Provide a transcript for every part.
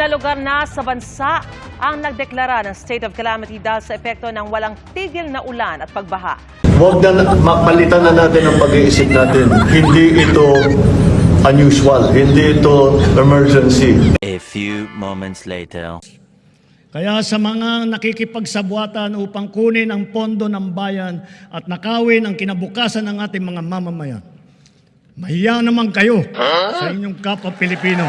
na lugar na sa bansa ang nagdeklara ng state of calamity dahil sa epekto ng walang tigil na ulan at pagbaha. Huwag na mapalitan na natin ang pag-iisip natin. Hindi ito unusual. Hindi ito emergency. A few moments later. Kaya sa mga nakikipagsabwatan upang kunin ang pondo ng bayan at nakawin ang kinabukasan ng ating mga mamamayan, mahiya naman kayo sa inyong kapwa Pilipino.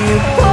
You